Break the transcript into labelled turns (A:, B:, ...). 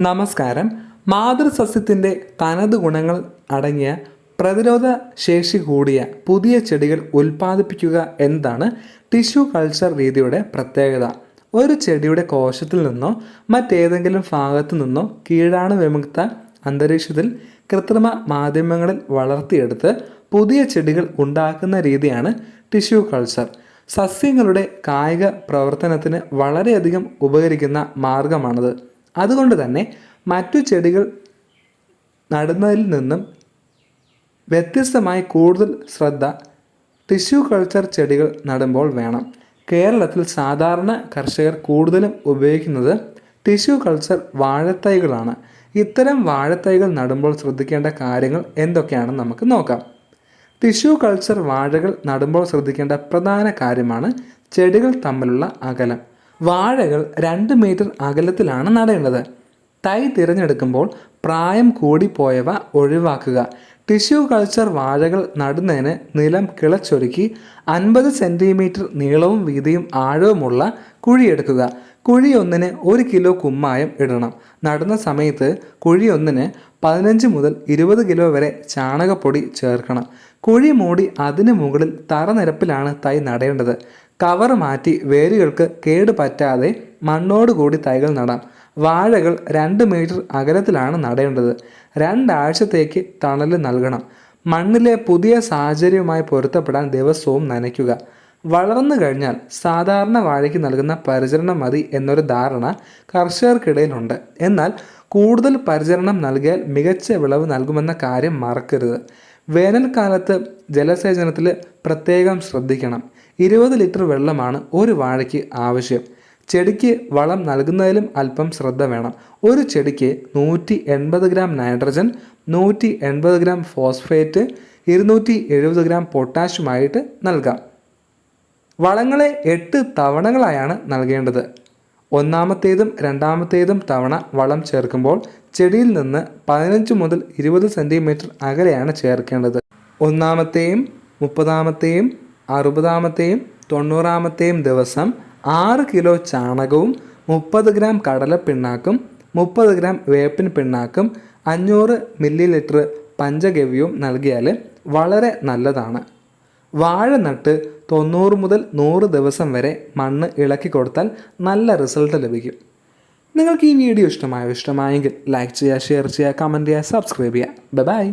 A: നമസ്കാരം. മാതൃസസ്യത്തിന്റെ തനത് ഗുണങ്ങൾ അടങ്ങിയ പ്രതിരോധ ശേഷി കൂടിയ പുതിയ ചെടികൾ ഉൽപ്പാദിപ്പിക്കുക എന്നതാണ് ടിഷ്യൂ കൾച്ചർ രീതിയുടെ പ്രത്യേകത. ഒരു ചെടിയുടെ കോശത്തിൽ നിന്നോ മറ്റേതെങ്കിലും ഭാഗത്തു നിന്നോ കീഴാണു വിമുക്ത അന്തരീക്ഷത്തിൽ കൃത്രിമ മാധ്യമങ്ങളിൽ വളർത്തിയെടുത്ത് പുതിയ ചെടികൾ ഉണ്ടാക്കുന്ന രീതിയാണ് ടിഷ്യൂ കൾച്ചർ. സസ്യങ്ങളുടെ കായിക പ്രവർത്തനത്തിന് വളരെയധികം ഉപകരിക്കുന്ന മാർഗമാണത്. അതുകൊണ്ട് തന്നെ മറ്റു ചെടികൾ നടുന്നതിൽ നിന്നും വ്യത്യസ്തമായി കൂടുതൽ ശ്രദ്ധ ടിഷ്യൂ കൾച്ചർ ചെടികൾ നടുമ്പോൾ വേണം. കേരളത്തിൽ സാധാരണ കർഷകർ കൂടുതലും ഉപയോഗിക്കുന്നത് ടിഷ്യൂ കൾച്ചർ വാഴത്തൈകളാണ്. ഇത്തരം വാഴത്തൈകൾ നടുമ്പോൾ ശ്രദ്ധിക്കേണ്ട കാര്യങ്ങൾ എന്തൊക്കെയാണെന്ന് നമുക്ക് നോക്കാം. ടിഷ്യൂ കൾച്ചർ വാഴകൾ നടുമ്പോൾ ശ്രദ്ധിക്കേണ്ട പ്രധാന കാര്യമാണ് ചെടികൾ തമ്മിലുള്ള അകലം. വാഴകൾ രണ്ട് മീറ്റർ അകലത്തിലാണ് നടേണ്ടത്. തൈ തിരഞ്ഞെടുക്കുമ്പോൾ പ്രായം കൂടിപ്പോയവ ഒഴിവാക്കുക. ടിഷ്യൂ കൾച്ചർ വാഴകൾ നടുന്നതിന് നിലം കിളച്ചൊരുക്കി അൻപത് സെന്റിമീറ്റർ നീളവും വീതിയും ആഴവുമുള്ള കുഴിയെടുക്കുക. കുഴി ഒന്നിന് ഒരു കിലോ കുമ്മായം ഇടണം. നടുന്ന സമയത്ത് കുഴി ഒന്നിന് പതിനഞ്ച് മുതൽ ഇരുപത് കിലോ വരെ ചാണകപ്പൊടി ചേർക്കണം. കുഴി മൂടി അതിന് മുകളിൽ തറനിരപ്പിലാണ് തൈ നടേണ്ടത്. കവർ മാറ്റി വേരുകൾക്ക് കേട് പറ്റാതെ മണ്ണോടുകൂടി തൈകൾ നടാം. വാഴകൾ രണ്ട് മീറ്റർ അകലത്തിലാണ് നടേണ്ടത്. രണ്ടാഴ്ചത്തേക്ക് തണൽ നൽകണം. മണ്ണിലെ പുതിയ സാഹചര്യവുമായി പൊരുത്തപ്പെടാൻ ദിവസവും നനയ്ക്കുക. വളർന്നു കഴിഞ്ഞാൽ സാധാരണ വാഴയ്ക്ക് നൽകുന്ന പരിചരണം മതി എന്നൊരു ധാരണ കർഷകർക്കിടയിലുണ്ട്. എന്നാൽ കൂടുതൽ പരിചരണം നൽകിയാൽ മികച്ച വിളവ് നൽകുമെന്ന കാര്യം മറക്കരുത്. വേനൽക്കാലത്ത് ജലസേചനത്തിൽ പ്രത്യേകം ശ്രദ്ധിക്കണം. ഇരുപത് ലിറ്റർ വെള്ളമാണ് ഒരു വാഴയ്ക്ക് ആവശ്യം. ചെടിക്ക് വളം നൽകുന്നതിലും അല്പം ശ്രദ്ധ വേണം. ഒരു ചെടിക്ക് നൂറ്റി എൺപത് ഗ്രാം നൈട്രജൻ നൂറ്റി എൺപത് ഗ്രാം ഫോസ്ഫേറ്റ് ഇരുന്നൂറ്റി എഴുപത് ഗ്രാം പൊട്ടാഷ്യമായിട്ട് നൽകാം. വളങ്ങളെ എട്ട് തവണകളായാണ് നൽകേണ്ടത്. ഒന്നാമത്തേതും രണ്ടാമത്തേതും തവണ വളം ചേർക്കുമ്പോൾ ചെടിയിൽ നിന്ന് പതിനഞ്ച് മുതൽ ഇരുപത് സെന്റിമീറ്റർ അകലെയാണ് ചേർക്കേണ്ടത്. ഒന്നാമത്തെയും മുപ്പതാമത്തെയും അറുപതാമത്തെയും തൊണ്ണൂറാമത്തെയും ദിവസം ആറ് കിലോ ചാണകവും മുപ്പത് ഗ്രാം കടലപ്പിണ്ണാക്കും മുപ്പത് ഗ്രാം വേപ്പിൻ പിണ്ണാക്കും അഞ്ഞൂറ് മില്ലി ലിറ്റർ പഞ്ചഗവ്യവും നൽകിയാൽ വളരെ നല്ലതാണ്. വാഴ നട്ട് തൊണ്ണൂറ് മുതൽ നൂറ് ദിവസം വരെ മണ്ണ് ഇളക്കി കൊടുത്താൽ നല്ല റിസൾട്ട് ലഭിക്കും. നിങ്ങൾക്ക് ഈ വീഡിയോ ഇഷ്ടമായോ? ഇഷ്ടമായെങ്കിൽ ലൈക്ക് ചെയ്യുക ഷെയർ ചെയ്യുക കമന്റ് ചെയ്യുക സബ്സ്ക്രൈബ് ചെയ്യുക. ബൈ